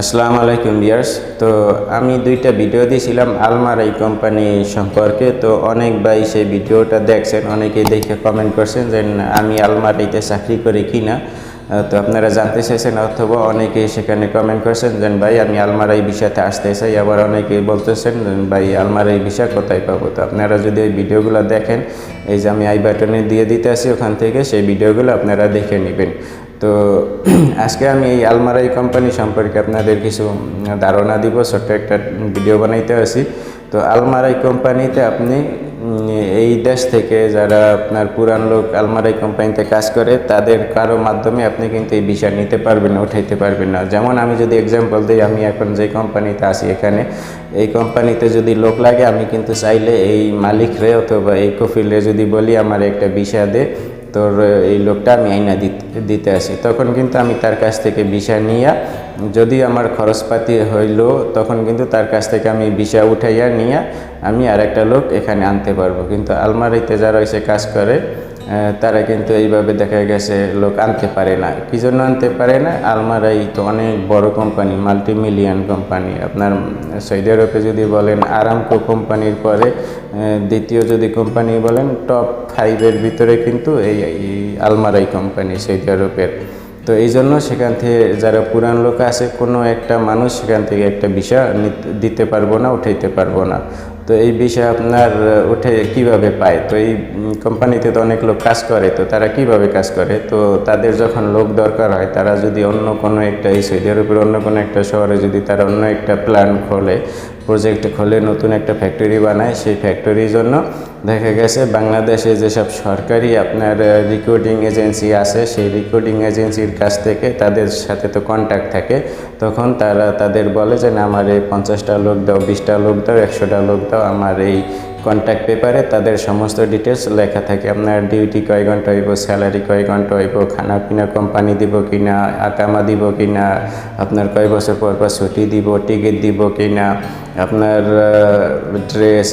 আসসালামু আলাইকুম বিয়ার্স তো আমি দুইটা ভিডিও দিয়েছিলাম আলমার এই কোম্পানি সম্পর্কে। তো অনেক ভাই সেই ভিডিওটা দেখছেন, অনেকেই দেখে কমেন্ট করছেন যে আমি আলমারিতে চাকরি করি কি না তো আপনারা জানতে চাইছেন অথবা অনেকেই সেখানে কমেন্ট করছেন যে ভাই আমি আলমারা এই বিষয়তে আসতে চাই। আবার অনেকেই বলতেছেন ভাই আলমারা এই বিষয় কোথায় পাবো। তো আপনারা যদি ওই ভিডিওগুলো দেখেন, এই যে আমি আই বাটনে দিয়ে দিতে আসি ওখান থেকে, সেই ভিডিওগুলো আপনারা দেখে নেবেন। তো আজকে আমি এই আলমারাই কোম্পানি সম্পর্কে আপনাদের কিছু ধারণা দিব, ছোট্ট একটা ভিডিও বানাইতে আসি তো আলমারাই কোম্পানিতে আপনি এই দেশ থেকে যারা আপনার পুরান লোক আলমারাই কোম্পানিতে কাজ করে, তাদের কারও মাধ্যমে আপনি কিন্তু এই বিষয় নিতে পারবেন, উঠাইতে পারবেন না। যেমন আমি যদি এক্সাম্পল দিই, আমি এখন যে কোম্পানিতে আছি এখানে, এই কোম্পানিতে যদি লোক লাগে, আমি কিন্তু চাইলে এই মালিকরে অথবা এই কফিলে যদি বলি, আমার একটা বিষয় দে। তোর, এই লোকটা আমি আইনা দিতে আসি। তখন কিন্তু আমি তার কাছ থেকে বিষা নিয়া, যদি আমার খরচপাতি হইল, তখন কিন্তু তার কাছ থেকে আমি বিষা উঠাইয়া নিয়া, আমি আর একটা লোক এখানে আনতে পারব। কিন্তু আলমারিতে যারা এসে কাজ করে তারা কিন্তু এইভাবে দেখা গেছে, লোক আনতে পারে না। কী জন্য আনতে পারে না? আলমারাই তো অনেক বড় কোম্পানি মাল্টি মিলিয়ন কোম্পানি আপনার সৌদি আরবে যদি বলেন আরামকো কোম্পানির পরে দ্বিতীয় যদি কোম্পানি বলেন টপ ফাইভের ভিতরে কিন্তু এই আলমারাই কোম্পানি সৌদি আরবের। তো এই জন্য সেখান থেকে যারা পুরান লোক আছে, কোনো একটা মানুষ সেখান থেকে একটা বিষয় দিতে পারব না, উঠাইতে পারব না। তো এই বিষয়ে আপনার উঠে কীভাবে পায়? তো এই কোম্পানিতে তো অনেক লোক কাজ করে, তো তারা কীভাবে কাজ করে? তো তাদের যখন লোক দরকার হয়, তারা যদি অন্য কোনো একটা এই সৌদি আরবের অন্য কোনো একটা শহরে যদি তারা অন্য একটা প্ল্যান খোলে প্রজেক্ট খোলে নতুন একটা ফ্যাক্টরি বানায়, সেই ফ্যাক্টরির জন্য দেখা গেছে বাংলাদেশে যেসব সরকারি আপনার রেকর্ডিং এজেন্সি আছে, সেই রেকর্ডিং এজেন্সির কাছ থেকে তাদের সাথে তো কন্ট্যাক্ট থাকে, তখন তারা তাদের বলে যে, না, আমার এই পঞ্চাশটা লোক দাও, বিশটা লোক দাও, একশোটা লোক দাও, আমার এই কন্ট্যাক্ট পেপারে তাদের সমস্ত ডিটেলস লেখা থাকে, আপনার ডিউটি কয় ঘণ্টা হইব স্যালারি কয় ঘণ্টা হইব খানা পিনা কোম্পানি দিব কিনা, আকামা দিব কি না আপনার কয় বছর পর পর ছুটি দিব টিকিট দিব কিনা আপনার ড্রেস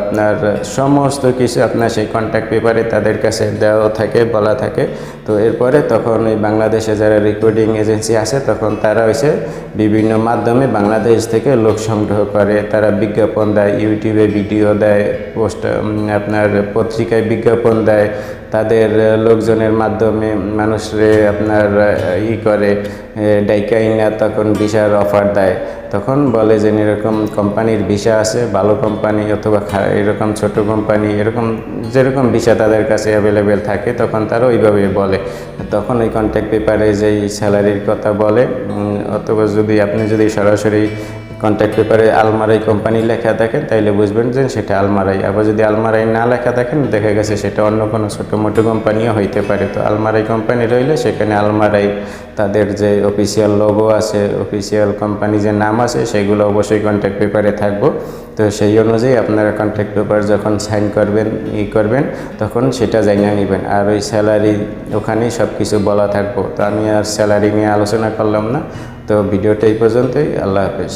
আপনার সমস্ত কিছু আপনার সেই কন্ট্যাক্ট পেপারে তাদের কাছে দেওয়া থাকে, বলা থাকে। তো এরপরে তখন ওই বাংলাদেশে যারা রেকর্ডিং এজেন্সি আছে, তখন তারা হয়েছে বিভিন্ন মাধ্যমে বাংলাদেশ থেকে লোক সংগ্রহ করে। তারা বিজ্ঞাপন দেয়, ইউটিউবে ভিডিও দেয়, পোস্ট আপনার পত্রিকায় বিজ্ঞাপন দেয়। তাদের লোকজনের মাধ্যমে মানুষরে আপনার ই করে ডাইকাইনা তখন ভিসার অফার দেয়। তখন বলে যে, এরকম কোম্পানির ভিসা আছে, ভালো কোম্পানি অথবা এরকম ছোট কোম্পানি, এরকম যেরকম ভিসা তাদের কাছে অ্যাভেলেবেল থাকে, তখন তারা ওইভাবে বলে। তখন ওই কন্ট্যাক্ট পেপারে যেই স্যালারির কথা বলে অথবা যদি আপনি যদি সরাসরি কন্ট্যাক্ট পেপারে আলমারাই কোম্পানি লেখা থাকেন তাইলে বুঝবেন যে সেটা আলমারাই আবার যদি আলমারাই না লেখা থাকেন দেখা গেছে সেটা অন্য কোনো ছোটো মোটো কোম্পানিও হইতে পারে। তো আলমারাই কোম্পানি রইলে সেখানে আলমারাই তাদের যে অফিসিয়াল লোগো আছে অফিসিয়াল কোম্পানি যে নাম আছে, সেগুলো অবশ্যই কন্ট্যাক্ট পেপারে থাকব। তো সেই অনুযায়ী আপনারা কন্ট্যাক্ট পেপার যখন সাইন করবেন, ই করবেন, তখন সেটা জানিয়ে নেবেন। আর ওই স্যালারি ওখানেই সব কিছু বলা থাকব। তো আমি আর স্যালারি নিয়ে আলোচনা করলাম না। তো ভিডিওটা এই পর্যন্তই। আল্লাহ হাফেজ।